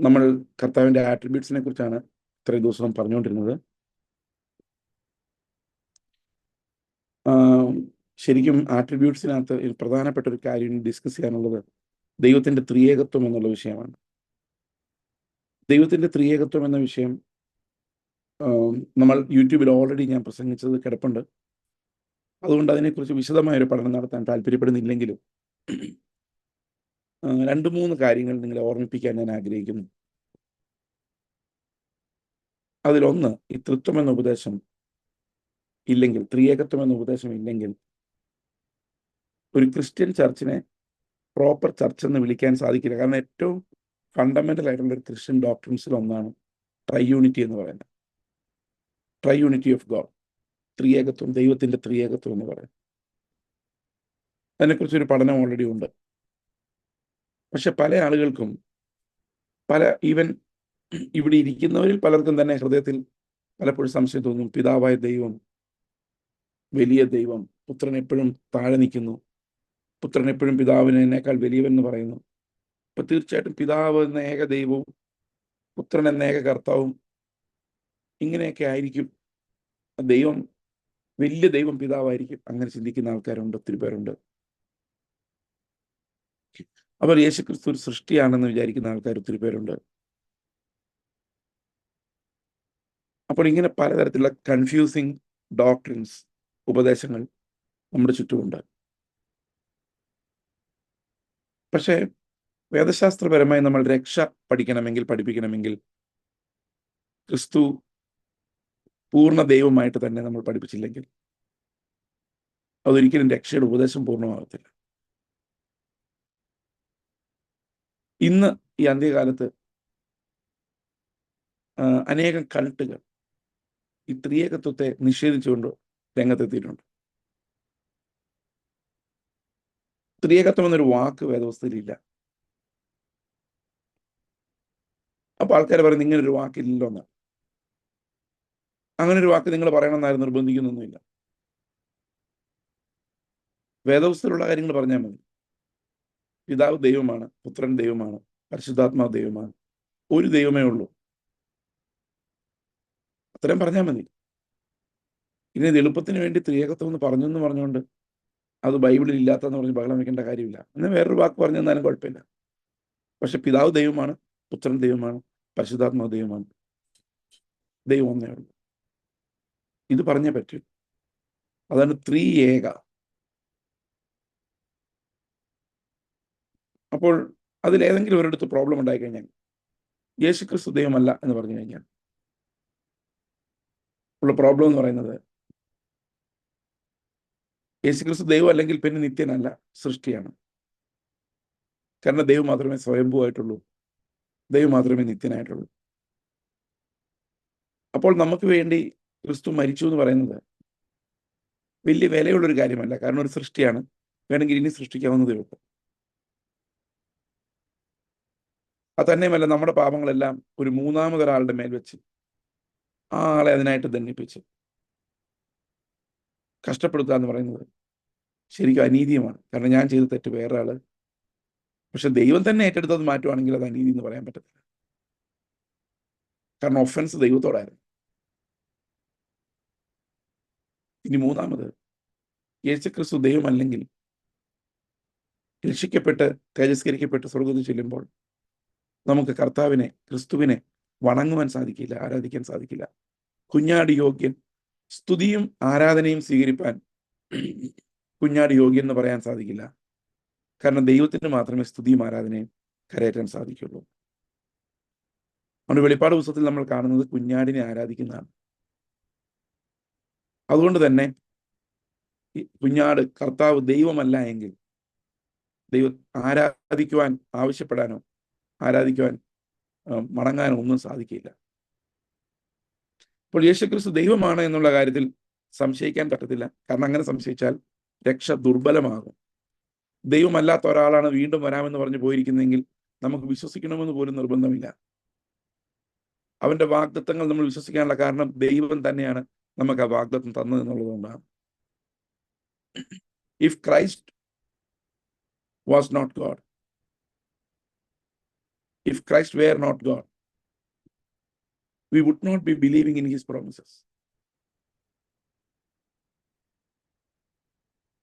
നമ്മൾ കർത്താവിന്റെ ആട്രിബ്യൂട്ട്സിനെ കുറിച്ചാണ് ഇത്രയും ദിവസം പറഞ്ഞുകൊണ്ടിരുന്നത്. ശരിക്കും ആട്രിബ്യൂട്ട്സിനകത്ത് പ്രധാനപ്പെട്ട ഒരു കാര്യം ഡിസ്കസ് ചെയ്യാനുള്ളത് ദൈവത്തിന്റെ ത്രിയേകത്വം എന്നുള്ള വിഷയമാണ്. ദൈവത്തിന്റെ ത്രിയേകത്വം എന്ന വിഷയം നമ്മൾ യൂട്യൂബിൽ ഓൾറെഡി ഞാൻ പ്രസംഗിച്ചത് കിടപ്പുണ്ട്. അതുകൊണ്ട് അതിനെക്കുറിച്ച് വിശദമായൊരു പഠനം നടത്താൻ താല്പര്യപ്പെടുന്നില്ലെങ്കിലും രണ്ട് മൂന്ന് കാര്യങ്ങൾ നിങ്ങളെ ഓർമ്മിപ്പിക്കാൻ ഞാൻ ആഗ്രഹിക്കുന്നു. അതിലൊന്ന് ഈ തൃത്വം എന്ന ഉപദേശം ഇല്ലെങ്കിൽ ത്രിയേകത്വം എന്ന ഉപദേശം ഇല്ലെങ്കിൽ ഒരു ക്രിസ്ത്യൻ ചർച്ചിനെ പ്രോപ്പർ ചർച്ച് എന്ന് വിളിക്കാൻ സാധിക്കില്ല. കാരണം ഏറ്റവും ഫണ്ടമെന്റൽ ആയിട്ടുള്ള ഒരു ക്രിസ്ത്യൻ ഡോക്ടറിൻസിൽ ഒന്നാണ് ട്രൈയൂണിറ്റി എന്ന് പറയുന്നത്. ട്രൈയൂണിറ്റി ഓഫ് ഗോഡ് ത്രിയേകത്വം ദൈവത്തിന്റെ ത്രിയേകത്വം എന്ന് പറയുന്നത്. അതിനെക്കുറിച്ചൊരു പഠനം ഓൾറെഡി ഉണ്ട്. പക്ഷെ പല ആളുകൾക്കും പല ഈവൻ ഇവിടെ ഇരിക്കുന്നവരിൽ പലർക്കും തന്നെ ഹൃദയത്തിൽ പലപ്പോഴും സംശയം തോന്നും. പിതാവായ ദൈവം വലിയ ദൈവം പുത്രൻ എപ്പോഴും താഴെ നിൽക്കുന്നു. പുത്രൻ എപ്പോഴും പിതാവിനേക്കാൾ വലിയവൻ എന്ന് പറയുന്നു. അപ്പൊ തീർച്ചയായിട്ടും പിതാവ് എന്ന ഏക ദൈവവും പുത്രൻ എന്ന ഏക കർത്താവും ഇങ്ങനെയൊക്കെ ആയിരിക്കും. ദൈവം വലിയ ദൈവം പിതാവായിരിക്കും. അങ്ങനെ ചിന്തിക്കുന്ന ആൾക്കാരുണ്ട് ഒത്തിരി പേരുണ്ട്. അവർ യേശുക്രിസ്തു ഒരു സൃഷ്ടിയാണെന്ന് വിചാരിക്കുന്ന ആൾക്കാർ ഒത്തിരി പേരുണ്ട്. അപ്പോൾ ഇങ്ങനെ പലതരത്തിലുള്ള കൺഫ്യൂസിങ് ഡോക്ട്രിൻസ് ഉപദേശങ്ങൾ നമ്മുടെ ചുറ്റുമുണ്ട്. പക്ഷേ വേദശാസ്ത്രപരമായി നമ്മൾ രക്ഷ പഠിക്കണമെങ്കിൽ പഠിപ്പിക്കണമെങ്കിൽ ക്രിസ്തു പൂർണ ദൈവമായിട്ട് തന്നെ നമ്മൾ പഠിപ്പിച്ചില്ലെങ്കിൽ അതൊരിക്കലും രക്ഷയുടെ ഉപദേശം പൂർണമാകത്തില്ല. ഇന്ന് ഈ അന്ത്യകാലത്ത് അനേകം കൾട്ടുകൾ ഈ ത്രിയേകത്വത്തെ നിഷേധിച്ചുകൊണ്ട് രംഗത്തെത്തിയിട്ടുണ്ട്. ത്രിയേകത്വം എന്നൊരു വാക്ക് വേദവസ്ഥയിലില്ല അപ്പൊ ആൾക്കാർ പറയും ഇങ്ങനെ ഒരു വാക്കില്ലല്ലോ എന്നാണ്. അങ്ങനെ ഒരു വാക്ക് നിങ്ങൾ പറയണമെന്നായിരുന്നു നിർബന്ധിക്കുന്നൊന്നുമില്ല. വേദവസ്ഥയിലുള്ള കാര്യങ്ങൾ പറഞ്ഞാൽ മതി. പിതാവ് ദൈവമാണ് പുത്രൻ ദൈവമാണ് പരിശുദ്ധാത്മാവ് ദൈവമാണ്. ഒരു ദൈവമേ ഉള്ളൂ. അത്രയും പറഞ്ഞാൽ മതി. ഇനി എളുപ്പത്തിന് വേണ്ടി ത്രിയേകത്വം എന്ന് പറഞ്ഞു എന്ന് പറഞ്ഞുകൊണ്ട് അത് ബൈബിളിൽ ഇല്ലാത്തതെന്ന് പറഞ്ഞ് ബഹളം വെക്കേണ്ട കാര്യമില്ല. എന്നാൽ വേറൊരു വാക്ക് പറഞ്ഞു തന്നാലും കുഴപ്പമില്ല. പക്ഷെ പിതാവ് ദൈവമാണ് പുത്രൻ ദൈവമാണ് പരിശുദ്ധാത്മാവ് ദൈവമാണ്. ദൈവം ഒന്നേ ഉള്ളൂ. ഇത് പറഞ്ഞേ പറ്റൂ. അതാണ് ത്രീ ഏക അപ്പോൾ അതിൽ ഏതെങ്കിലും ഒരിടത്ത് പ്രോബ്ലം ഉണ്ടായി കഴിഞ്ഞാൽ യേശു ക്രിസ്തു ദൈവമല്ല എന്ന് പറഞ്ഞു കഴിഞ്ഞാൽ ഉള്ള പ്രോബ്ലം എന്ന് പറയുന്നത് യേശുക്രിസ്തു ദൈവം അല്ലെങ്കിൽ പിന്നെ നിത്യനല്ല സൃഷ്ടിയാണ്. കാരണം ദൈവം മാത്രമേ സ്വയംഭൂവായിട്ടുള്ളൂ. ദൈവം മാത്രമേ നിത്യനായിട്ടുള്ളൂ. അപ്പോൾ നമുക്ക് വേണ്ടി ക്രിസ്തു മരിച്ചു എന്ന് പറയുന്നത് വലിയ വിലയുള്ളൊരു കാര്യമല്ല. കാരണം ഒരു സൃഷ്ടിയാണ്. വേണമെങ്കിൽ ഇനി സൃഷ്ടിക്കാവുന്നതേ ഉള്ളൂ. അത് തന്നെയുമല്ല നമ്മുടെ പാപങ്ങളെല്ലാം ഒരു മൂന്നാമതൊരാളുടെ മേൽ വെച്ച് ആ ആളെ അതിനായിട്ട് ദണ്ഡിപ്പിച്ച് കഷ്ടപ്പെടുത്തുക എന്ന് പറയുന്നത് ശരിക്കും അനീതിയുമാണ്. കാരണം ഞാൻ ചെയ്ത തെറ്റ് വേറെ ആൾ പക്ഷെ ദൈവം തന്നെ ഏറ്റെടുത്തത് മാറ്റുവാണെങ്കിൽ അത് അനീതി എന്ന് പറയാൻ പറ്റത്തില്ല. കാരണം ഒഫൻസ് ദൈവത്തോടായിരുന്നു. ഇനി മൂന്നാമത് യേശുക്രിസ്തു ദൈവമല്ലെങ്കിൽ രക്ഷിക്കപ്പെട്ട് തേജസ്കരിക്കപ്പെട്ട് സ്വർഗത്തിൽ ചെല്ലുമ്പോൾ നമുക്ക് കർത്താവിനെ ക്രിസ്തുവിനെ വണങ്ങുവാൻ സാധിക്കില്ല ആരാധിക്കാൻ സാധിക്കില്ല. കുഞ്ഞാടി യോഗ്യൻ സ്തുതിയും ആരാധനയും സ്വീകരിപ്പാൻ കുഞ്ഞാടി യോഗ്യൻ എന്ന് പറയാൻ സാധിക്കില്ല. കാരണം ദൈവത്തിന് മാത്രമേ സ്തുതിയും ആരാധനയും കരയറ്റാൻ സാധിക്കുള്ളൂ. നമ്മുടെ വെളിപ്പാട് പുസ്തകത്തിൽ നമ്മൾ കാണുന്നത് കുഞ്ഞാടിനെ ആരാധിക്കുന്നതാണ്. അതുകൊണ്ട് തന്നെ കുഞ്ഞാട് കർത്താവ് ദൈവമല്ല എങ്കിൽ ദൈവ ആരാധിക്കുവാൻ ആവശ്യപ്പെടാനോ ആരാധിക്കുവാൻ മടങ്ങാനോ ഒന്നും സാധിക്കില്ല. അപ്പോൾ യേശുക്രിസ്തു ദൈവമാണ് എന്നുള്ള കാര്യത്തിൽ സംശയിക്കാൻ പറ്റത്തില്ല. കാരണം അങ്ങനെ സംശയിച്ചാൽ രക്ഷ ദുർബലമാകും. ദൈവമല്ലാത്ത ഒരാളാണ് വീണ്ടും വരാമെന്ന് പറഞ്ഞു പോയിരിക്കുന്നതെങ്കിൽ നമുക്ക് വിശ്വസിക്കണമെന്ന് പോലും നിർബന്ധമില്ല. അവന്റെ വാഗ്ദത്തങ്ങൾ നമ്മൾ വിശ്വസിക്കാനുള്ള കാരണം ദൈവം തന്നെയാണ് നമുക്ക് ആ വാഗ്ദത്തം തന്നത് എന്നുള്ളതുകൊണ്ടാണ് if Christ was not God if Christ were not God, we would not be believing in his promises.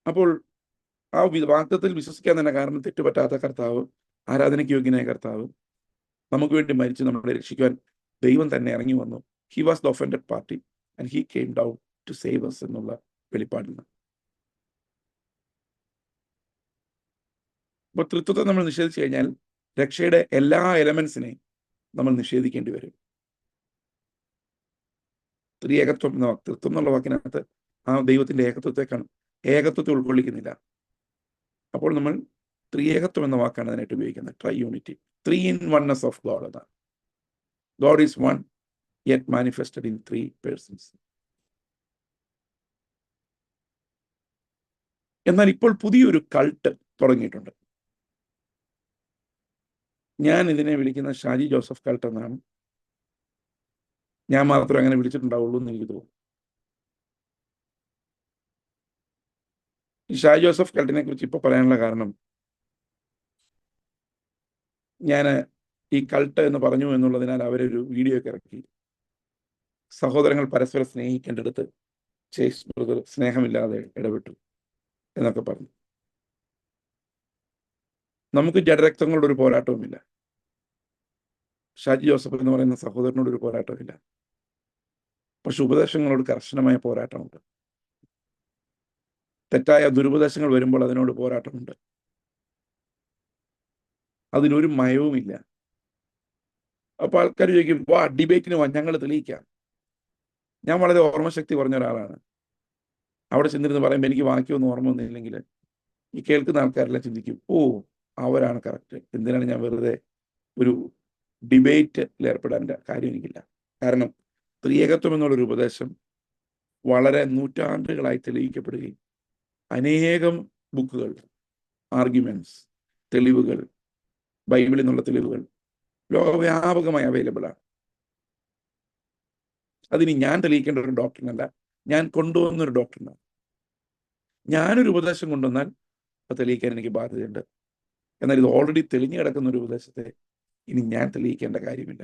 അപ്പോൾ ആ വി- വാഗ്ദത്തിൽ വിശ്വസിക്കാൻ തന്നെ കാരണം തെറ്റുപറ്റാത്ത കർത്താവ് ആരാധനയ്ക്ക് യോഗ്യനായ കർത്താവ് നമുക്ക് വേണ്ടി മരിച്ച് നമ്മളെ രക്ഷിക്കുവാൻ ദൈവം തന്നെ ഇറങ്ങി വന്നു he was the offended party and he came down to save us എന്നുള്ള വെളിപ്പാടിൽ നിന്ന് അപ്പോൾ തൃത്വത്തെ നമ്മൾ നിഷേധിച്ചു കഴിഞ്ഞാൽ രക്ഷയുടെ എല്ലാ എലമെന്റ്സിനെയും നമ്മൾ നിഷേധിക്കേണ്ടി വരും. ത്രിയേകത്വം എന്ന വാക്ക് തൃത്വം എന്നുള്ള വാക്കിനകത്ത് ആ ദൈവത്തിന്റെ ഏകത്വത്തെ കാണും ഏകത്വത്തെ ഉൾക്കൊള്ളിക്കുന്നില്ല. അപ്പോൾ നമ്മൾ ത്രിയേകത്വം എന്ന വാക്കാണ് അതിനായിട്ട് ഉപയോഗിക്കുന്നത്. Triunity three in oneness of God എന്നാണ് God is one yet manifested in three persons എന്നാൽ ഇപ്പോൾ പുതിയൊരു കൾട്ട് തുടങ്ങിയിട്ടുണ്ട്. ഞാൻ ഇതിനെ വിളിക്കുന്ന ഷാജി ജോസഫ് കാൾട്ട് എന്നാണ് ഞാൻ മാത്രം അങ്ങനെ വിളിച്ചിട്ടുണ്ടാവുള്ളൂ എന്ന് എനിക്ക് തോന്നുന്നു. ഷാജി ജോസഫ് കാൾട്ടിനെ കുറിച്ച് ഇപ്പൊ പറയാനുള്ള കാരണം ഞാൻ ഈ കൾട്ട് എന്ന് പറഞ്ഞു എന്നുള്ളതിനാൽ അവരൊരു വീഡിയോ ഒക്കെ ഇറക്കി. സഹോദരങ്ങൾ പരസ്പരം സ്നേഹിക്കേണ്ടടുത്ത് ചേസ് ബ്രദർ സ്നേഹമില്ലാതെ ഇടപെട്ടു എന്നൊക്കെ പറഞ്ഞു. നമുക്ക് ജഡരക്തങ്ങളുടെ ഒരു പോരാട്ടവുമില്ല. ഷാജി ജോസഫ് എന്ന് പറയുന്ന സഹോദരനോട് ഒരു പോരാട്ടമില്ല പക്ഷെ ഉപദേശങ്ങളോട് കർശനമായ പോരാട്ടമുണ്ട്. തെറ്റായ ദുരുപദേശങ്ങൾ വരുമ്പോൾ അതിനോട് പോരാട്ടമുണ്ട്. അതിനൊരു മയവുമില്ല. അപ്പൊ ആൾക്കാർ ചോദിക്കും വാ ഡിബേറ്റിന് വാ ഞങ്ങൾ തെളിയിക്കാം. ഞാൻ വളരെ ഓർമ്മശക്തി കുറഞ്ഞ ഒരാളാണ്. അവിടെ ചെന്നിരുന്ന് പറയുമ്പോൾ എനിക്ക് വാക്കിയൊന്നും ഓർമ്മ വന്നില്ലെങ്കിൽ ഈ കേൾക്കുന്ന ആൾക്കാരെല്ലാം ചിന്തിക്കും ഓ അവരാണ് കറക്റ്റ് എന്തിനാണ് ഞാൻ വെറുതെ ഒരു ഡിബേറ്റിൽ ഏർപ്പെടാന്റെ കാര്യം എനിക്കില്ല. കാരണം ത്രിയേകത്വം എന്നുള്ളൊരു ഉപദേശം വളരെ നൂറ്റാണ്ടുകളായി തെളിയിക്കപ്പെടുകയും അനേകം ബുക്കുകൾ ആർഗ്യുമെന്റ്സ് തെളിവുകൾ ബൈബിളിൽ നിന്നുള്ള തെളിവുകൾ ലോകവ്യാപകമായി അവൈലബിൾ ആണ്. അതിന് ഞാൻ തെളിയിക്കേണ്ട ഒരു ഡോക്ടറിനല്ല ഞാൻ കൊണ്ടുവന്നൊരു ഡോക്ടറിനാണ് ഞാനൊരു ഉപദേശം കൊണ്ടുവന്നാൽ അത് തെളിയിക്കാൻ എനിക്ക് ബാധ്യതയുണ്ട്. എന്നാൽ ഇത് ഓൾറെഡി തെളിഞ്ഞു കിടക്കുന്ന ഒരു ഉപദേശത്തെ ഇനി ഞാൻ തെളിയിക്കേണ്ട കാര്യമില്ല.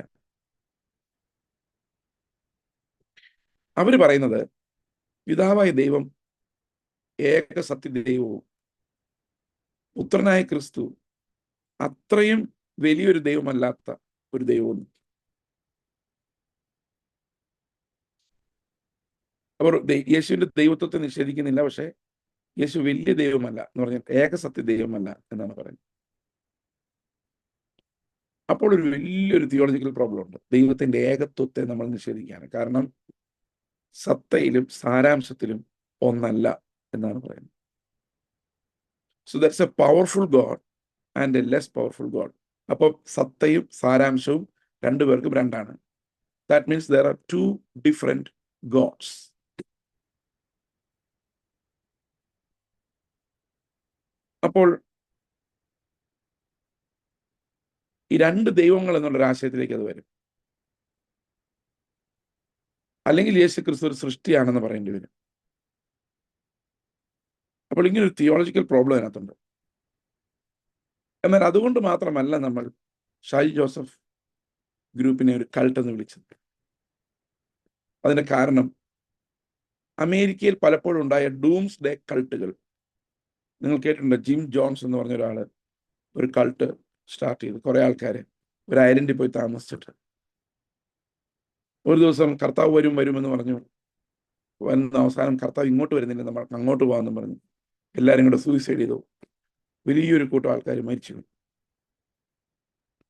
അവർ പറയുന്നത് പിതാവായ ദൈവം ഏക സത്യദൈവവും പുത്രനായ ക്രിസ്തു അത്രയും വലിയൊരു ദൈവമല്ലാത്ത ഒരു ദൈവവും അവർ യേശുവിന്റെ ദൈവത്വത്തെ നിഷേധിക്കുന്നില്ല പക്ഷെ യേശു വലിയ ദൈവമല്ല എന്ന് പറഞ്ഞാൽ ഏകസത്യ ദൈവമല്ല എന്നാണ് പറയുന്നത്. അപ്പോൾ ഒരു വലിയൊരു തിയോളജിക്കൽ പ്രോബ്ലം ഉണ്ട്. ദൈവത്തിന്റെ ഏകത്വത്തെ നമ്മൾ നിഷേധിക്കുകയാണ്. കാരണം സത്തയിലും സാരാംശത്തിലും ഒന്നല്ല എന്നാണ് പറയുന്നത്. So that's a powerful God and a less powerful God അപ്പോൾ സത്തയും സാരാംശവും രണ്ടുപേർക്കും രണ്ടാണ്. That means there are two different gods അപ്പോൾ ഈ രണ്ട് ദൈവങ്ങൾ എന്നുള്ളൊരു ആശയത്തിലേക്ക് അത് വരും. അല്ലെങ്കിൽ യേശു ക്രിസ്തു ഒരു സൃഷ്ടിയാണെന്ന് പറയേണ്ടി വരും. അപ്പോൾ ഇങ്ങനെ ഒരു തിയോളജിക്കൽ പ്രോബ്ലം അതിനകത്തുണ്ട്. എന്നാൽ അതുകൊണ്ട് മാത്രമല്ല നമ്മൾ ഷാജി ജോസഫ് ഗ്രൂപ്പിനെ ഒരു കൾട്ട് എന്ന് വിളിച്ചത്. അതിന്റെ കാരണം അമേരിക്കയിൽ പലപ്പോഴും ഉണ്ടായ ഡൂംസ് ഡേ കൾട്ടുകൾ. നിങ്ങൾ കേട്ടിട്ടുണ്ട്? ജിം ജോൺസ് എന്ന് പറഞ്ഞ ഒരാൾ ഒരു കൾട്ട് സ്റ്റാർട്ട് ചെയ്തു. കുറെ ആൾക്കാർ ഒരു ഐലൻഡിൽ പോയി താമസിച്ചിട്ട്. ഒരു ദിവസം കർത്താവ് വരും വരുമെന്ന് പറഞ്ഞു. വന്ന അവസാനം കർത്താവ് ഇങ്ങോട്ട് വരുന്നില്ല. നമ്മൾ അങ്ങോട്ട് പോകാമെന്ന് പറഞ്ഞു. എല്ലാവരും കൂടെ സൂയിസൈഡ് ചെയ്തു. വലിയൊരു കൂട്ടം ആൾക്കാർ മരിച്ചു.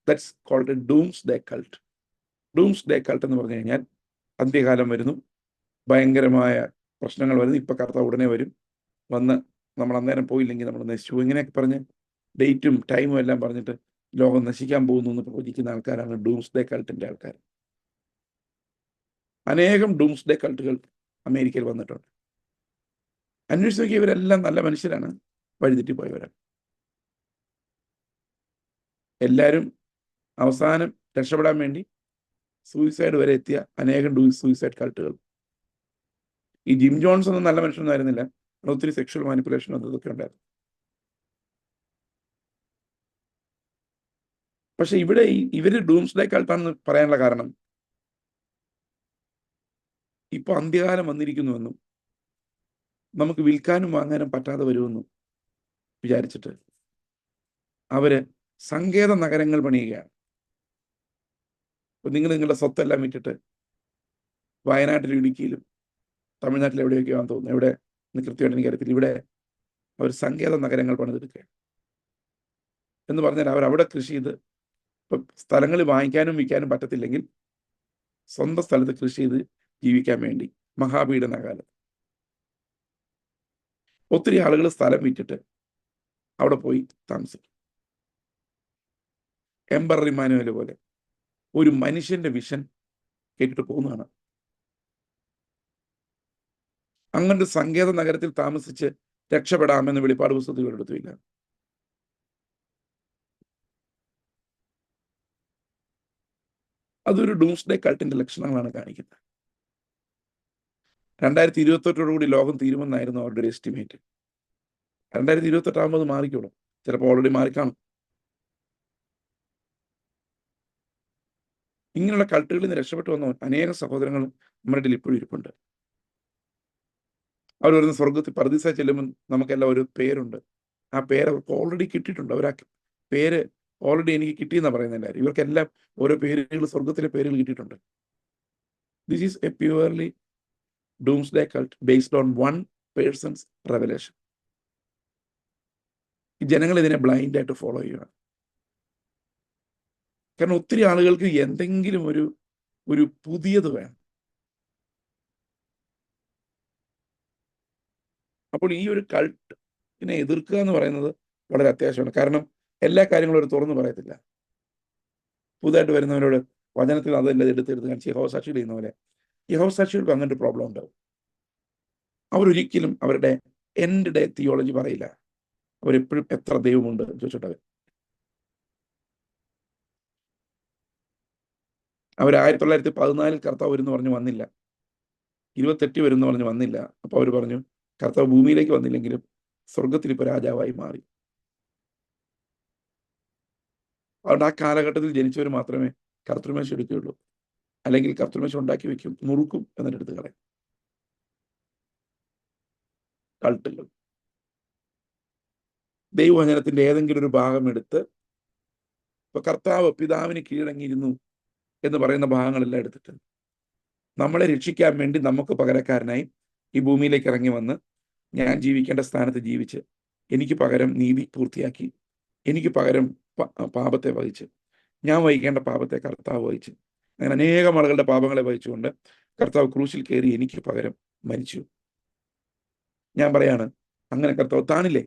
That's called doomsday cult doomsday cult എന്ന് പറഞ്ഞു കഴിഞ്ഞാൽ അന്ത്യകാലം വരുന്നു. ഭയങ്കരമായ പ്രശ്നങ്ങൾ വരുന്നു. ഇപ്പം കർത്താവ് ഉടനെ വരും. വന്ന് നമ്മൾ അന്നേരം പോയില്ലെങ്കിൽ നമ്മൾ നശിച്ചു ഇങ്ങനെയൊക്കെ പറഞ്ഞ് ഡേറ്റും ടൈമും എല്ലാം പറഞ്ഞിട്ട് ലോകം നശിക്കാൻ പോകുന്നു എന്ന് പ്രവചിക്കുന്ന ആൾക്കാരാണ് ഡൂംസ് ഡേ കൾട്ടിന്റെ ആൾക്കാർ. അനേകം ഡൂംസ് ഡേ കൾട്ടുകൾ അമേരിക്കയിൽ വന്നിട്ടുണ്ട്. അന്വേഷിച്ച് നോക്കിയ ഇവരെല്ലാം നല്ല മനുഷ്യരാണ് വഴിതെറ്റി പോയവരാണ്. എല്ലാവരും അവസാനം രക്ഷപ്പെടാൻ വേണ്ടി സൂയിസൈഡ് വരെ എത്തിയ അനേകം ഡൂ സൂയിസൈഡ് കൾട്ടുകൾ. ഈ ജിം ജോൺസ് ഒന്നും നല്ല മനുഷ്യനൊന്നും ആയിരുന്നില്ല. ഒത്തിരി സെക്ഷൽ മാനിപ്പുലേഷൻ അതൊക്കെ ഉണ്ടായിരുന്നു. പക്ഷെ ഇവിടെ ഇവർ ഡൂംസ്ഡേ കൾട്ടാണെന്ന് പറയാനുള്ള കാരണം ഇപ്പൊ അന്ത്യകാലം വന്നിരിക്കുന്നുവെന്നും നമുക്ക് വിൽക്കാനും വാങ്ങാനും പറ്റാതെ വരുമെന്നും വിചാരിച്ചിട്ട് അവർ സങ്കേത നഗരങ്ങൾ പണിയുകയാണ്. നിങ്ങൾ നിങ്ങളുടെ സ്വത്തെല്ലാം വിറ്റിട്ട് വയനാട്ടിലും ഇടുക്കിയിലും തമിഴ്നാട്ടിൽ എവിടെയൊക്കെയോ ആണെന്ന് തോന്നുന്നു. എവിടെ എന്ന് കൃത്യമായിട്ട് എനിക്കറിയത്തില്ല. ഇവിടെ അവർ സങ്കേത നഗരങ്ങൾ പണിതെടുക്കുകയാണ്. എന്ന് പറഞ്ഞാൽ അവർ അവിടെ കൃഷി ചെയ്ത് ഇപ്പൊ സ്ഥലങ്ങൾ വാങ്ങിക്കാനും വിൽക്കാനും പറ്റത്തില്ലെങ്കിൽ സ്വന്തം സ്ഥലത്ത് കൃഷി ചെയ്ത് ജീവിക്കാൻ വേണ്ടി മഹാപീഡന കാലത്ത്. ഒത്തിരി ആളുകൾ സ്ഥലം വിറ്റിട്ട് അവിടെ പോയി താമസിക്കും. എംബർ മാനുവൽ പോലെ ഒരു മനുഷ്യന്റെ വിഷൻ കേട്ടിട്ട് പോകുന്നതാണ്. അങ്ങനൊരു സങ്കേത നഗരത്തിൽ താമസിച്ച് രക്ഷപ്പെടാമെന്ന് വെളിപ്പാട് പുസ്തകത്തിൽ എടുത്തില്ല അതൊരു ഡൂംസ്ഡേ കൾട്ടിന്റെ ലക്ഷണങ്ങളാണ് കാണിക്കുന്നത്. രണ്ടായിരത്തി ഇരുപത്തെട്ടോടുകൂടി ലോകം തീരുമെന്നായിരുന്നു അവരുടെ ഒരു എസ്റ്റിമേറ്റ് രണ്ടായിരത്തി ഇരുപത്തെട്ടാകുമ്പോൾ അത് മാറിക്കോളും. ചിലപ്പോൾ ഓൾറെഡി മാറിക്കാണും. ഇങ്ങനെയുള്ള കൾട്ടുകളിൽ നിന്ന് രക്ഷപ്പെട്ടു വന്ന അനേകം സഹോദരങ്ങളും നമ്മുടെ ഇടയിൽ ഇപ്പോഴും ഇരിപ്പുണ്ട്. അവർ വരുന്ന സ്വർഗത്തിൽ പർദീസ ചെല്ലുമ്പോൾ നമുക്കെല്ലാം ഒരു പേരുണ്ട്. ആ പേര് അവർക്ക് ഓൾറെഡി കിട്ടിയിട്ടുണ്ട്. അവർ ആ പേര് ഓൾറെഡി എനിക്ക് എന്നാണ് പറയുന്നത് കാര്യം. ഇവർക്കെല്ലാം ഓരോ പേരുകൾ സ്വർഗത്തിലെ പേരുകൾ കിട്ടിയിട്ടുണ്ട്. This is a purely doomsday cult based on one person's revelation ജനങ്ങൾ ഇതിനെ ബ്ലൈൻഡായിട്ട് ഫോളോ ചെയ്യുകയാണ് കാരണം ഒത്തിരി ആളുകൾക്ക് എന്തെങ്കിലും ഒരു ഒരു പുതിയത് വേണം. അപ്പോൾ ഈ ഒരു കൾട്ടിനെ എതിർക്കുക എന്ന് പറയുന്നത് വളരെ അത്യാവശ്യമാണ്. കാരണം എല്ലാ കാര്യങ്ങളും ഒരു തുറന്നു പറയത്തില്ല. പുതുതായിട്ട് വരുന്നവരോട് വചനത്തിൽ അതല്ല എടുത്തെടുത്ത് കാണിച്ച് യഹോ സാക്ഷികൾ ചെയ്യുന്ന പോലെ യഹോ സാക്ഷികൾക്ക് അങ്ങനെ ഒരു പ്രോബ്ലം ഉണ്ടാവും. അവരൊരിക്കലും അവരുടെ എൻഡ് ഡേ തിയോളജി പറയില്ല. അവരെപ്പോഴും എത്ര ദൈവമുണ്ട് എന്ന് ചോദിച്ചോട്ടെ അവർ ആയിരത്തി തൊള്ളായിരത്തി പതിനാലിൽ കർത്താവ് വരുന്നു പറഞ്ഞു വന്നില്ല. ഇരുപത്തെട്ട് വരുന്നു പറഞ്ഞു വന്നില്ല. അപ്പോൾ അവർ പറഞ്ഞു കർത്താവ് ഭൂമിയിലേക്ക് വന്നില്ലെങ്കിലും സ്വർഗത്തിൽ ഇപ്പൊ രാജാവായി മാറി. അതുകൊണ്ട് ആ കാലഘട്ടത്തിൽ ജനിച്ചവർ മാത്രമേ കർത്തൃമേശ എടുക്കുകയുള്ളൂ അല്ലെങ്കിൽ കർത്തൃമേശ ഉണ്ടാക്കി വെക്കും നുറുക്കും എന്നിട്ട് എടുത്ത് കളയും. കൾട്ടുകൾ. ദൈവവചനത്തിന്റെ ഏതെങ്കിലും ഒരു ഭാഗം എടുത്ത് ഇപ്പൊ കർത്താവ് പിതാവിന് കീഴടങ്ങിയിരുന്നു എന്ന് പറയുന്ന ഭാഗങ്ങളെല്ലാം എടുത്തിട്ടുണ്ട് നമ്മളെ രക്ഷിക്കാൻ വേണ്ടി നമുക്ക് പകരക്കാരനായി ഈ ഭൂമിയിലേക്ക് ഇറങ്ങി വന്ന് ഞാൻ ജീവിക്കേണ്ട സ്ഥാനത്ത് ജീവിച്ച് എനിക്ക് പകരം നീതി പൂർത്തിയാക്കി എനിക്ക് പകരം പാപത്തെ വഹിച്ച്. ഞാൻ വഹിക്കേണ്ട പാപത്തെ കർത്താവ് വഹിച്ച്. അങ്ങനെ അനേകം ആളുകളുടെ പാപങ്ങളെ വഹിച്ചുകൊണ്ട് കർത്താവ് ക്രൂശിൽ കയറി എനിക്ക് പകരം മരിച്ചു. ഞാൻ പറയാണ് അങ്ങനെ കർത്താവ് താണില്ലേ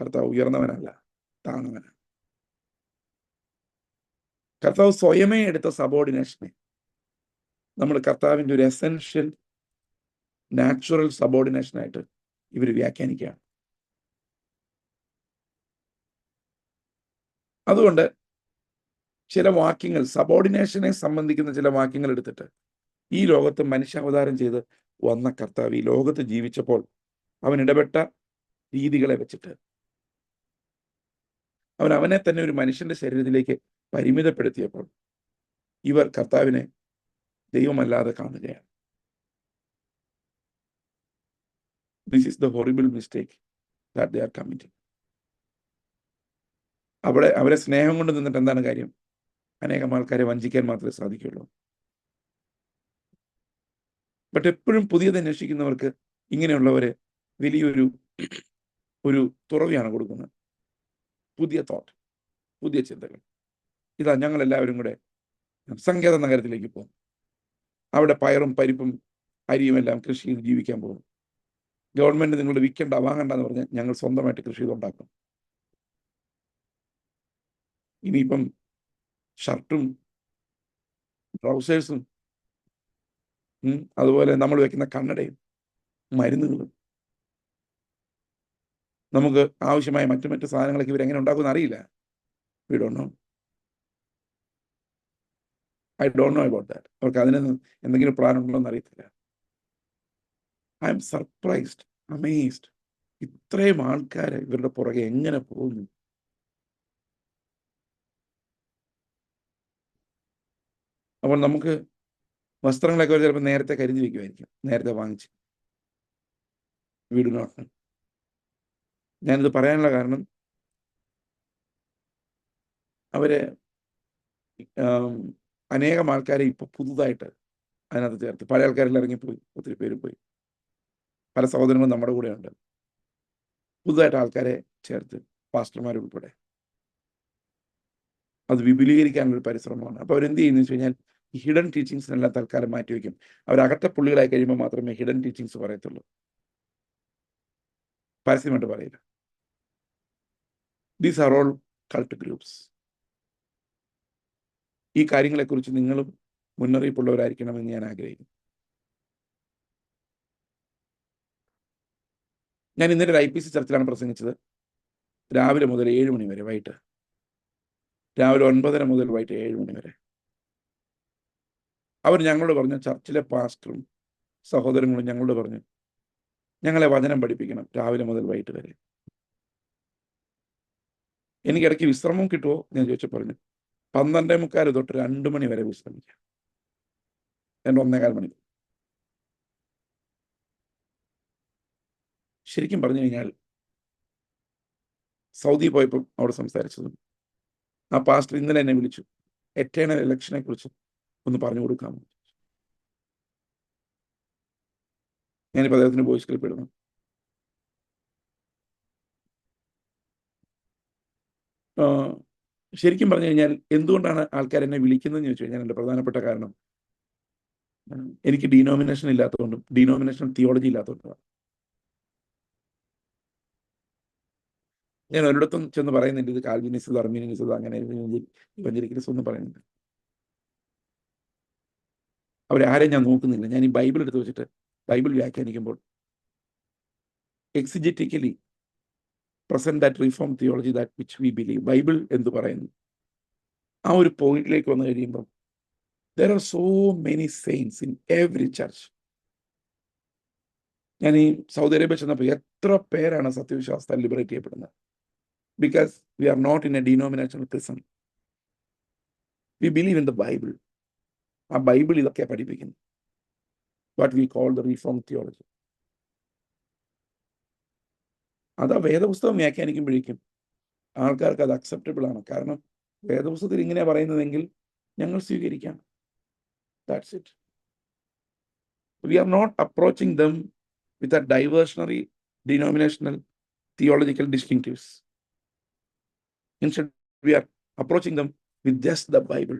കർത്താവ് ഉയർന്നവനല്ല താണവനാണ് കർത്താവ് സ്വയമേ എടുത്ത സബോർഡിനേഷനെ നമ്മൾ കർത്താവിന്റെ ഒരു എസെൻഷ്യൽ നാച്ചുറൽ സബോർഡിനേഷനായിട്ട് ഇവർ വ്യാഖ്യാനിക്കുകയാണ്. അതുകൊണ്ട് ചില വാക്യങ്ങൾ സബോർഡിനേഷനെ സംബന്ധിക്കുന്ന ചില വാക്യങ്ങൾ എടുത്തിട്ട് ഈ ലോകത്ത് മനുഷ്യാവതാരം ചെയ്ത് വന്ന കർത്താവ് ഈ ലോകത്ത് ജീവിച്ചപ്പോൾ അവൻ ഇടപെട്ട രീതികളെ വെച്ചിട്ട് അവൻ അവനെ തന്നെ ഒരു മനുഷ്യന്റെ ശരീരത്തിലേക്ക് പരിമിതപ്പെടുത്തിയപ്പോൾ ഇവർ കർത്താവിനെ ദൈവമല്ലാതെ കാണുകയാണ്. This is the horrible mistake that they are committing അവിടെ അവരെ സ്നേഹം കൊണ്ട് നിന്നിട്ട് എന്താണ് കാര്യം? അനേകം ആൾക്കാരെ വഞ്ചിക്കാൻ മാത്രമേ സാധിക്കുള്ളൂ. ബട്ട് എപ്പോഴും പുതിയത് അന്വേഷിക്കുന്നവർക്ക് ഇങ്ങനെയുള്ളവര് വലിയൊരു ഒരു തുറവിയാണ് കൊടുക്കുന്നത്. പുതിയ തോട്ട് പുതിയ ചിന്തകൾ. ഇതാ ഞങ്ങൾ എല്ലാവരും കൂടെ സങ്കേത നഗരത്തിലേക്ക് പോകും അവിടെ പയറും പരിപ്പും അരിയും എല്ലാം കൃഷി ചെയ്ത് ജീവിക്കാൻ പോകും ഗവൺമെന്റ് നിങ്ങളുടെ വിൽക്കണ്ട വാങ്ങണ്ട എന്ന് പറഞ്ഞാൽ ഞങ്ങൾ സ്വന്തമായിട്ട് കൃഷി ചെയ്തുണ്ടാക്കും ഇനിയിപ്പം ഷർട്ടും ട്രൗസേഴ്സും അതുപോലെ നമ്മൾ വെക്കുന്ന കണ്ണടയും മരുന്നുകളും. നമുക്ക് ആവശ്യമായ മറ്റു മറ്റു സാധനങ്ങളൊക്കെ ഇവരെങ്ങനെ ഉണ്ടാക്കുമെന്ന് അറിയില്ല. We don't know I don't know about that അവർക്ക് അതിന് എന്തെങ്കിലും പ്ലാൻ ഉണ്ടോ എന്ന് അറിയത്തില്ല. ഐ എം സർപ്രൈസ്ഡ് അമേസ്ഡ് ഇത്രയും ആൾക്കാർ ഇവരുടെ പുറകെ എങ്ങനെ പോകുന്നു? അപ്പോൾ നമുക്ക് വസ്ത്രങ്ങളൊക്കെ ഒരു ചിലപ്പോൾ നേരത്തെ കരുതി വെക്കുമായിരിക്കും നേരത്തെ വാങ്ങിച്ച്. വീടിനോട്ട് ഞാനിത് പറയാനുള്ള കാരണം അവർ അനേകം ആൾക്കാരെ ഇപ്പൊ പുതുതായിട്ട് അതിനകത്ത് ചേർത്ത്. പഴയ ആൾക്കാരെല്ലാം ഇറങ്ങിപ്പോയി. ഒത്തിരി പേര് പോയി. പല സഹോദരങ്ങളും നമ്മുടെ കൂടെ ഉണ്ട് പുതുതായിട്ട് ആൾക്കാരെ ചേർത്ത് പാസ്റ്റർമാരുൾപ്പെടെ അത് വിപുലീകരിക്കാനുള്ള പരിശ്രമമാണ്. അപ്പൊ അവരെന്ത് ചെയ്യുന്നു വെച്ച് കഴിഞ്ഞാൽ ഈ ഹിഡൻ ടീച്ചിങ്സിനെല്ലാം തൽക്കാലം മാറ്റിവെക്കും അവരകത്തെ പുള്ളികളായി കഴിയുമ്പോൾ മാത്രമേ ഹിഡൻ ടീച്ചിങ്സ് പറയത്തുള്ളൂ. പരസ്യമായിട്ട് പറയില്ല. These are all cult groups ഈ കാര്യങ്ങളെക്കുറിച്ച് നിങ്ങളും മുന്നറിയിപ്പുള്ളവരായിരിക്കണമെന്ന് ഞാൻ ആഗ്രഹിക്കുന്നു. ഞാൻ ഇന്നലെ ഒരു ഐ പി സി ചർച്ചിലാണ് പ്രസംഗിച്ചത്. രാവിലെ മുതൽ ഏഴ് മണി വരെ വൈകിട്ട്. രാവിലെ ഒൻപതര മുതൽ വൈകിട്ട് ഏഴ് മണി വരെ. അവർ ഞങ്ങളോട് പറഞ്ഞു ചർച്ചിലെ പാസ്റ്ററും സഹോദരങ്ങളും ഞങ്ങളോട് പറഞ്ഞു ഞങ്ങളെ വചനം പഠിപ്പിക്കണം രാവിലെ മുതൽ വൈകിട്ട് വരെ. എനിക്ക് ഇടയ്ക്ക് വിശ്രമം കിട്ടുമോ? ഞാൻ ചോദിച്ചു പറഞ്ഞു പന്ത്രണ്ടേ മുക്കാൽ തൊട്ട് രണ്ട് മണി വരെ വിശ്രമിക്കാം എന്റെ ഒന്നേകാൽ മണി. ശരിക്കും പറഞ്ഞു കഴിഞ്ഞാൽ സൗദി പോയപ്പോൾ അവിടെ സംസാരിച്ചതും ആ പാസ്റ്റർ ഇന്നലെ എന്നെ വിളിച്ചു എറ്റേണൽ ഇലക്ഷനെ കുറിച്ച് ഒന്ന് പറഞ്ഞു കൊടുക്കാമോ ഞാനിപ്പോൾ അദ്ദേഹത്തിന് വോയിസ് ക്ലിപ്പ് ആ, ശരിക്കും പറഞ്ഞു കഴിഞ്ഞാൽ എന്തുകൊണ്ടാണ് ആൾക്കാർ എന്നെ വിളിക്കുന്നതെന്ന് ചോദിച്ചു കഴിഞ്ഞാൽ എന്റെ പ്രധാനപ്പെട്ട കാരണം എനിക്ക് ഡീനോമിനേഷൻ ഇല്ലാത്തതുകൊണ്ടും ഡീനോമിനേഷൻ തിയോളജി ഇല്ലാത്തതുകൊണ്ടും ഞാൻ ഒരിടത്തും ചെന്ന് പറയുന്നുണ്ട് ഇത് കാൽവിനിസ് അർമീനിസ് അങ്ങനെ ഇവഞ്ചരിക്കുന്നു പറയുന്നുണ്ട് അവരാരെയും ഞാൻ നോക്കുന്നില്ല. ഞാൻ ഈ ബൈബിൾ എടുത്ത് വെച്ചിട്ട് Bible വ്യാഖ്യാനിക്കുമ്പോൾ exegetically present that reform theology that which we believe Bible എന്ന് പറയുന്നു? ആ ഒരു പോയിന്റിലേക്ക് വന്നു കഴിയുമ്പം there are so many saints in every church ഞാൻ ഈ സൗദി അറേബ്യ ചെന്നപ്പോൾ എത്ര പേരാണ് സത്യവിശ്വാസത്തെ ലിബറേറ്റ് ചെയ്യപ്പെടുന്നത്? Because we are not in a denominational prison we believe in the Bible ആ ബൈബിൾ ഇതൊക്കെ പഠിപ്പിക്കുന്നു. What we call the reform theology അത് ആ വേദപുസ്തകം വ്യാഖ്യാനിക്കുമ്പോഴേക്കും ആൾക്കാർക്ക് അത് അക്സെപ്റ്റബിൾ ആണ്. കാരണം വേദപുസ്തകത്തിൽ ഇങ്ങനെ പറയുന്നതെങ്കിൽ ഞങ്ങൾ സ്വീകരിക്കാം that's it we are not approaching them with a diversionary denominational theological distinctives instead we are approaching them with just the Bible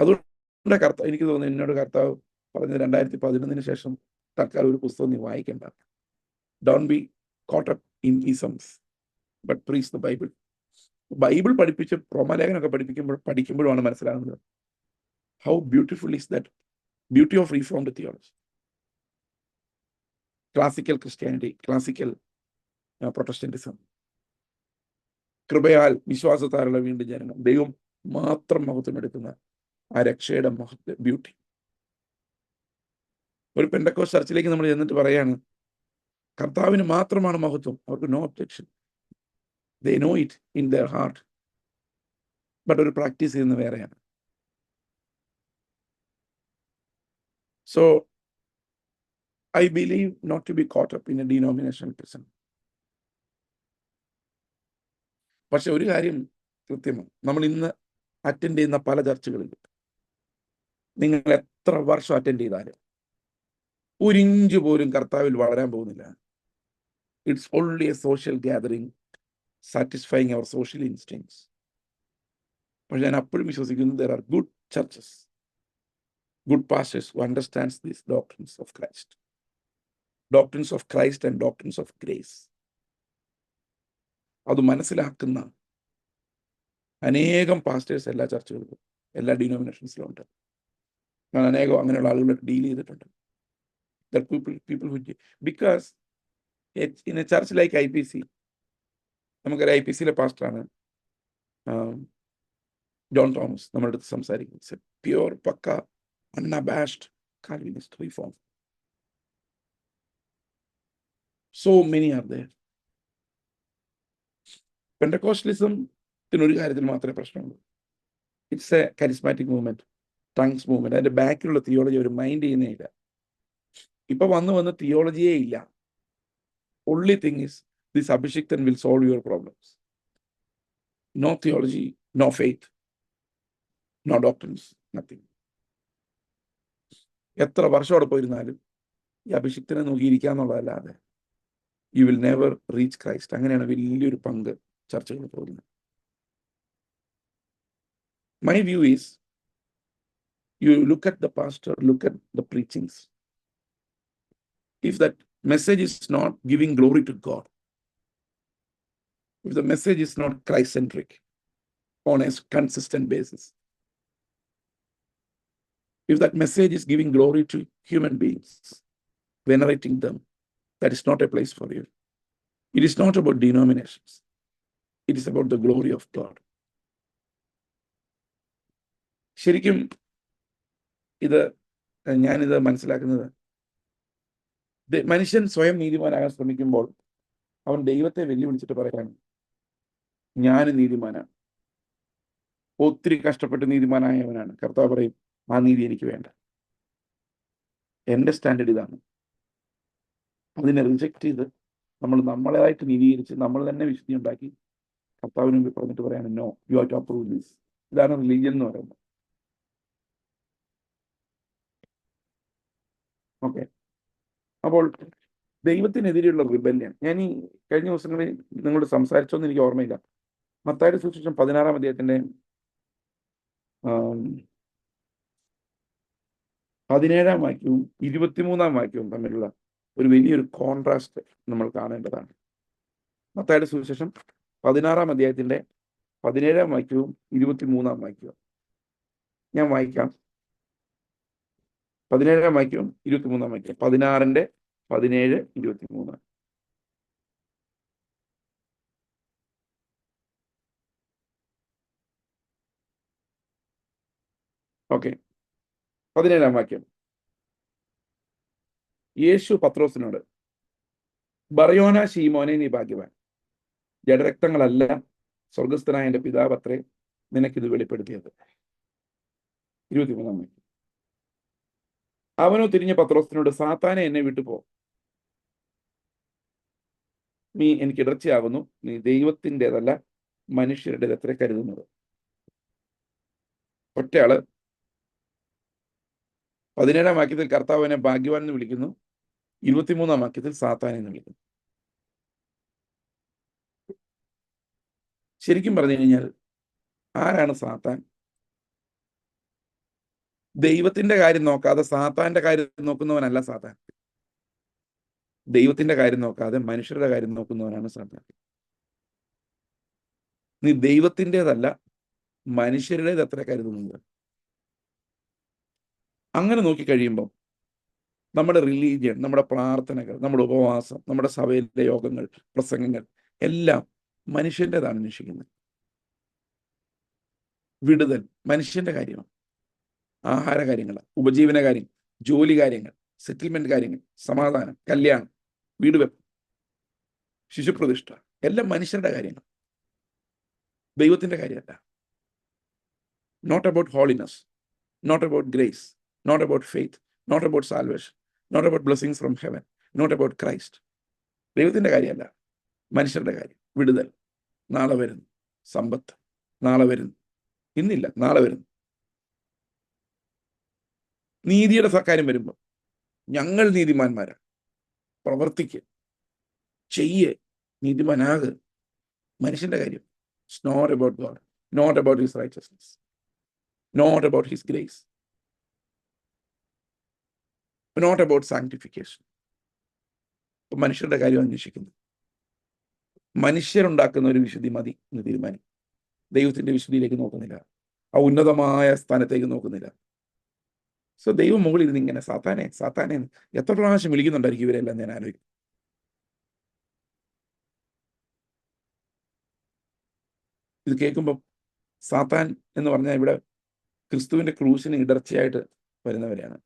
അതുകൊണ്ട് കർത്താവ് എനിക്ക് തോന്നുന്നു എന്നോട് കർത്താവ് പറഞ്ഞ രണ്ടായിരത്തി പതിനൊന്നിന് ശേഷം തൽക്കാലം ഒരു പുസ്തകം നീ വായിക്കണ്ട. Don't be caught up in isms but preach the Bible Bible പഠിപ്പിച്ച് റോമാലേഖനമൊക്കെ പഠിപ്പിക്കുമ്പോൾ പഠിക്കുമ്പോഴാണ് മനസ്സിലാകുന്നത്. How beautiful is that beauty of reformed theology classical Christianity classical Protestantism കൃപയാൽ വിശ്വാസത്താലുള്ള വീണ്ടും ജനനം. ദൈവം മാത്രം മഹത്വം എടുക്കുന്ന ആ രക്ഷയുടെ മഹത്വ ബ്യൂട്ടി ഒരു പെൻഡക്കോസ് ചർച്ചിലേക്ക് നമ്മൾ ചെന്നിട്ട് പറയാണ് കർത്താവിന് മാത്രമാണ് മഹത്വം. അവർക്ക് no objection they know it in their heart but ഒരു പ്രാക്ടീസ് ചെയ്യുന്ന വേറെയാണ്. So I believe not to be caught up in a denomination prison പക്ഷെ ഒരു കാര്യം കൃത്യമാണ്. നമ്മൾ ഇന്ന് അറ്റൻഡ് ചെയ്യുന്ന പല ചർച്ചകളിൽ നിങ്ങൾ എത്ര വർഷം അറ്റൻഡ് ചെയ്താലും ഒരു ഇഞ്ച് പോലും കർത്താവിൽ വളരാൻ പോകുന്നില്ല. It's only a social gathering satisfying their social instincts പക്ഷെ ഞാൻ അപ്പോഴും വിശ്വസിക്കുന്നു there are good churches good pastors who understands these doctrines of Christ doctrines of Christ and doctrines of grace അത് മനസ്സിലാക്കുന്ന അനേകം പാസ്റ്റേഴ്സ് എല്ലാ ചർച്ചകളിലും എല്ലാ ഡിനോമിനേഷൻസിലും ഉണ്ട്. ഞാൻ അനേകം അങ്ങനെയുള്ള ആളുകളെ ഡീൽ ചെയ്തിട്ടുണ്ട്. That people people who because it's in a church like IPC നമുക്കൊരു ഐ പി സിയിലെ പാസ്റ്ററാണ് ജോൺ തോമസ് നമ്മുടെ അടുത്ത് സംസാരിക്കും it's a pure pukka unabashed Calvinist reform so many are there Pentecostalism ഒരു കാര്യത്തിൽ മാത്രമേ പ്രശ്നമുള്ളൂ. It's a charismatic movement tongues movement അതിന്റെ ബാക്കിലുള്ള തിയോളജി അവർ മൈൻഡ് ചെയ്യുന്നേ ഇല്ല. ഇപ്പൊ വന്ന് വന്ന് തിയോളജിയേ ഇല്ല. Only thing is this അഭിഷിക്തൻ will solve your problems no theology no faith no doctrines, nothing എത്ര വർഷം അവിടെ പോയിരുന്നാലും ഈ അഭിഷിക്തനെ നോക്കിയിരിക്കുക എന്നുള്ളതല്ലാതെ you will never reach Christ അങ്ങനെയാണ് വലിയൊരു പങ്ക് ചർച്ചകൾ പോകുന്നത്. My view is You look at the pastor look at the preachings if that message is not giving glory to God, if the message is not Christ centric on a consistent basis, if that message is giving glory to human beings, venerating them, that is not a place for you. It is not about denominations, it is about the glory of God. ശരിക്കും ഇത് ഞാനിത് മനസ്സിലാക്കുന്നത്. മനുഷ്യൻ സ്വയം നീതിമാനാകാൻ ശ്രമിക്കുമ്പോൾ അവൻ ദൈവത്തെ വെല്ലുവിളിച്ചിട്ട് പറയാണ് ഞാൻ നീതിമാനാണ്. ഒത്തിരി കഷ്ടപ്പെട്ട് നീതിമാനായവനാണ്. കർത്താവ് പറയും ആ നീതി എനിക്ക് വേണ്ട. എന്റെ സ്റ്റാൻഡേർഡ് ഇതാണ്. അതിനെ റിജക്റ്റ് ചെയ്ത് നമ്മൾ നമ്മളായിട്ട് നീതീകരിച്ച് നമ്മൾ തന്നെ വിശുദ്ധി ഉണ്ടാക്കി കർത്താവിന് മുമ്പിൽ പറഞ്ഞിട്ട് പറയാണ് no you are to approve this ഇതാണ് റിലീജിയൻ എന്ന് പറയുന്നത്. ഓക്കെ. അപ്പോൾ ദൈവത്തിനെതിരെയുള്ള റിബല്യൻ. ഞാൻ ഈ കഴിഞ്ഞ ദിവസങ്ങളിൽ നിങ്ങളോട് സംസാരിച്ചോന്ന് എനിക്ക് ഓർമ്മയില്ല. മത്താരി സുവിശേഷം പതിനാറാം അദ്ദേഹത്തിന്റെ പതിനേഴാം വാക്യവും ഇരുപത്തിമൂന്നാം വാക്യവും തമ്മിലുള്ള ഒരു വലിയൊരു കോൺട്രാസ്റ്റ് നമ്മൾ കാണേണ്ടതാണ്. മത്തായുടെ സുവിശേഷം പതിനാറാം അധ്യായത്തിന്റെ പതിനേഴാം വാക്യവും ഇരുപത്തിമൂന്നാം വാക്യവും ഞാൻ വായിക്കാം. പതിനേഴാം വാക്യവും ഇരുപത്തിമൂന്നാം വാക്യം. പതിനാറിന്റെ പതിനേഴ് ഇരുപത്തിമൂന്ന്. ഓക്കെ. പതിനേഴാം വാക്യം. യേശു പത്രോസിനോട് ബറയോന ശീമോനെ നീ ഭാഗ്യവാൻ. ജഡരക്തങ്ങളല്ല സ്വർഗസ്ഥനായ എന്റെ പിതാവത്രേ നിനക്കിത് വെളിപ്പെടുത്തിയത്. ഇരുപത്തിമൂന്നാം വാക്യം. അവനോ തിരിഞ്ഞ പത്രോസിനോട് സാത്താനെ എന്നെ വിട്ടു പോ. നീ എനിക്ക് ഇടർച്ചയാകുന്നു. നീ ദൈവത്തിന്റെതല്ല മനുഷ്യരുടെ എത്ര കരുതുന്നത്. ഒറ്റയാൾ. പതിനേഴാം വാക്യത്തിൽ കർത്താവിനെ ഭാഗ്യവാൻ എന്ന് വിളിക്കുന്നു. ഇരുപത്തിമൂന്നാം വാക്യത്തിൽ സാത്താൻ എന്ന് വിളിക്കുന്നു. ശരിക്കും പറഞ്ഞു കഴിഞ്ഞാൽ ആരാണ് സാത്താൻ? ദൈവത്തിന്റെ കാര്യം നോക്കാതെ സാത്താന്റെ കാര്യം നോക്കുന്നവനല്ല സാത്താൻ. ദൈവത്തിന്റെ കാര്യം നോക്കാതെ മനുഷ്യരുടെ കാര്യം നോക്കുന്നവനാണ് സാത്താൻ. നീ ദൈവത്തിന്റെതല്ല മനുഷ്യരുടേത് എത്ര കരുതുന്നത്? അങ്ങനെ നോക്കിക്കഴിയുമ്പം നമ്മുടെ റിലീജിയൻ നമ്മുടെ പ്രാർത്ഥനകൾ നമ്മുടെ ഉപവാസം നമ്മുടെ സഭയിലെ യോഗങ്ങൾ പ്രസംഗങ്ങൾ എല്ലാം മനുഷ്യന്റെതാണ് അന്വേഷിക്കുന്നത്. വിടുതൽ മനുഷ്യന്റെ കാര്യമാണ്. ആഹാര കാര്യങ്ങൾ ഉപജീവന കാര്യങ്ങൾ ജോലി കാര്യങ്ങൾ സെറ്റിൽമെന്റ് കാര്യങ്ങൾ സമാധാനം കല്യാണം വീട് വെപ്പ് ശിശുപ്രതിഷ്ഠ എല്ലാം മനുഷ്യരുടെ കാര്യങ്ങൾ. ദൈവത്തിന്റെ കാര്യമല്ല. Not about holiness not about grace not about faith not about salvation not about blessings from heaven not about Christ ദൈവത്തിന്റെ കാര്യമല്ല. മനുഷ്യരുടെ കാര്യം. വിടുതൽ. നാളെ വരുന്നു. സമ്പത്ത്. നാളെ വരുന്നു. ഇന്നില്ല. നാളെ വരുന്നു. നീതിയുടെ കാര്യം വരുമ്പോൾ ഞങ്ങൾ നീതിമാന്മാരാണ് പ്രവർത്തിക്ക്. ചെയ്യ്. നീതിമാനാക്. മനുഷ്യന്റെ കാര്യം. It's not about God not about his righteousness not about his grace not about sanctification മനുഷ്യരുടെ കാര്യം അന്വേഷിക്കുന്നു. മനുഷ്യരുണ്ടാക്കുന്ന ഒരു വിശുദ്ധി മതി എന്ന് തീരുമാനിക്കും. ദൈവത്തിന്റെ വിശുദ്ധിയിലേക്ക് നോക്കുന്നില്ല. ആ ഉന്നതമായ സ്ഥാനത്തേക്ക് നോക്കുന്നില്ല. സോ ദൈവം മുകളിൽ ഇരുന്ന് ഇങ്ങനെ സാത്താനെ സാത്താനെ എത്ര പ്രാവശ്യം വിളിക്കുന്നുണ്ടായിരിക്കും ഇവരെല്ലാം ഞാൻ ആലോചിക്കും. ഇത് കേൾക്കുമ്പോൾ സാത്താൻ എന്ന് പറഞ്ഞാൽ ഇവിടെ ക്രിസ്തുവിന്റെ ക്രൂശിന് ഇടർച്ചയായിട്ട് വരുന്നവരെയാണ്.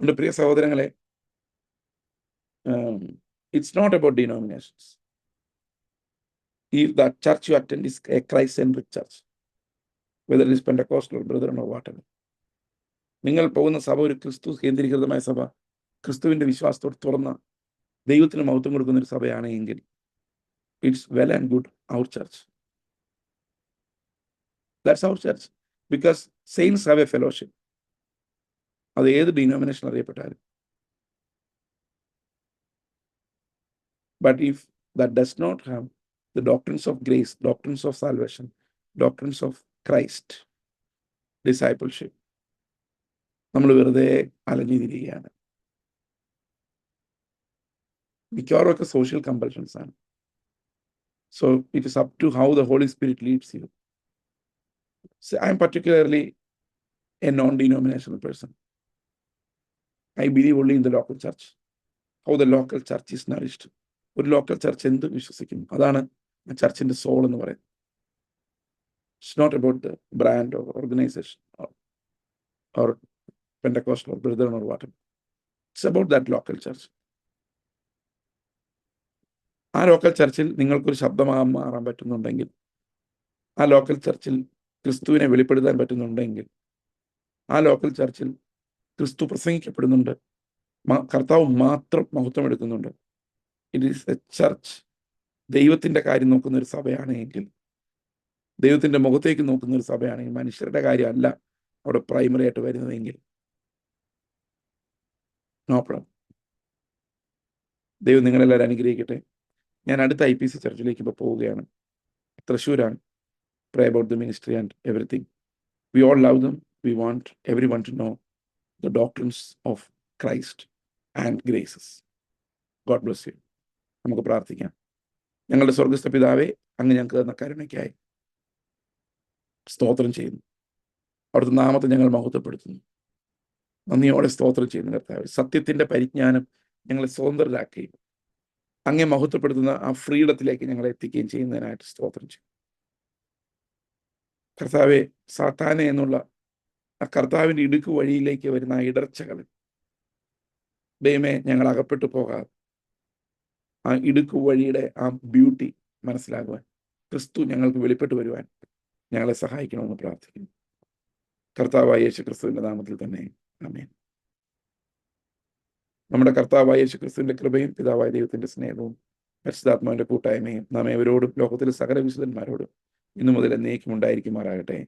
എന്റെ പ്രിയ സഹോദരങ്ങളെ it's not about denominations if the church you attend is a Christ-centric church, Pentecostal or Brethren or whatever. നിങ്ങൾ പോകുന്ന സഭ ഒരു ക്രിസ്തു കേന്ദ്രീകൃതമായ സഭ. ക്രിസ്തുവിന്റെ വിശ്വാസത്തോട് തുറന്ന ദൈവത്തിന് മൗത്വം കൊടുക്കുന്ന ഒരു സഭയാണ് എങ്കിൽ it's well and good our church that's our church because saints have a fellowship അത് ഏത് denomination അറിയപ്പെട്ടാലും. But if that does not have the doctrines of grace doctrines of salvation doctrines of Christ, discipleship. നമ്മൾ വെറുതെ അലഞ്ഞു മിക്കവാറും ഒക്കെ social compulsions ആണ്. So it is up to how the Holy Spirit leads you I am particularly a non denominational person I believe only in the local church how the local church is nourished ഒരു local church എന്ത് വിശ്വസിക്കുന്നു? അതാണ് ആ ചർച്ചിന്റെ soul എന്ന് പറയുന്നത്. It's about the brand or organization or, or Pentecostal or brethren or whatever. It's about that local church. ആ local ചർച്ചിൽ നിങ്ങൾക്കൊരു ശബ്ദമാകാൻ മാറാൻ പറ്റുന്നുണ്ടെങ്കിൽ ആ ലോക്കൽ ചർച്ചിൽ ക്രിസ്തുവിനെ വെളിപ്പെടുത്താൻ പറ്റുന്നുണ്ടെങ്കിൽ ആ ലോക്കൽ ചർച്ചിൽ ക്രിസ്തു പ്രസംഗിക്കപ്പെടുന്നുണ്ട് കർത്താവ് മാത്രം മഹത്വം എടുക്കുന്നുണ്ട് ഇറ്റ് ഈസ് എ ചർച്ച് ദൈവത്തിന്റെ കാര്യം നോക്കുന്ന ഒരു സഭയാണ് എങ്കിൽ ദൈവത്തിന്റെ മുഖത്തേക്ക് നോക്കുന്ന ഒരു സഭയാണെങ്കിൽ മനുഷ്യരുടെ കാര്യമല്ല അവിടെ പ്രൈമറി ആയിട്ട് വരുന്നതെങ്കിൽ. നോ പ്രോബ്ലം ദൈവം നിങ്ങളെല്ലാവരും അനുഗ്രഹിക്കട്ടെ. ഞാൻ അടുത്ത ഐ പി സി ചർച്ചിലേക്ക് ഇപ്പോൾ പോവുകയാണ്. തൃശ്ശൂരാണ്. Pray about the ministry and everything we all love them we want every one to know the doctors of Christ and graces God bless you നമുക്ക് പ്രാർത്ഥിക്കാം. ഞങ്ങളുടെ സ്വർഗസ്ഥ പിതാവേ അങ്ങ് ഞങ്ങൾക്ക് തന്ന കരുണയ്ക്കായി സ്തോത്രം ചെയ്യുന്നു. അവിടുത്തെ നാമത്തെ ഞങ്ങൾ മഹത്വപ്പെടുത്തുന്നു. നന്ദിയോടെ സ്തോത്രം ചെയ്യുന്നു കർത്താവ്. സത്യത്തിന്റെ പരിജ്ഞാനം ഞങ്ങളെ സ്വതന്ത്രരാക്കുകയും അങ്ങേ മഹത്വപ്പെടുത്തുന്ന ആ ഫ്രീഡത്തിലേക്ക് ഞങ്ങളെ എത്തിക്കുകയും ചെയ്യുന്നതിനായിട്ട് സ്തോത്രം ചെയ്യും കർത്താവെ സാത്താന എന്നുള്ള ആ കർത്താവിന്റെ ഇടുക്ക് വഴിയിലേക്ക് വരുന്ന ആ ഇടർച്ചകൾ ദൈവമേ ഞങ്ങൾ അകപ്പെട്ടു പോകാതെ ആ ഇടുക്ക് വഴിയുടെ ആ ബ്യൂട്ടി മനസ്സിലാകുവാൻ ക്രിസ്തു ഞങ്ങൾക്ക് വെളിപ്പെട്ടു വരുവാൻ ഞങ്ങളെ സഹായിക്കണമെന്ന് പ്രാർത്ഥിക്കുന്നു. കർത്താവായ യേശു ക്രിസ്തുവിന്റെ നാമത്തിൽ തന്നെ. അമേൻ നമ്മുടെ കർത്താവായ യേശു ക്രിസ്തുവിന്റെ കൃപയും പിതാവായ ദൈവത്തിന്റെ സ്നേഹവും പരിശുദ്ധാത്മാവിന്റെ കൂട്ടായ്മയും നാം ഏവരോടും ലോകത്തിലെ സകല വിശുദ്ധന്മാരോടും ഇന്നു മുതൽ എന്നേക്കും ഉണ്ടായിരിക്കുമാറാകട്ടെ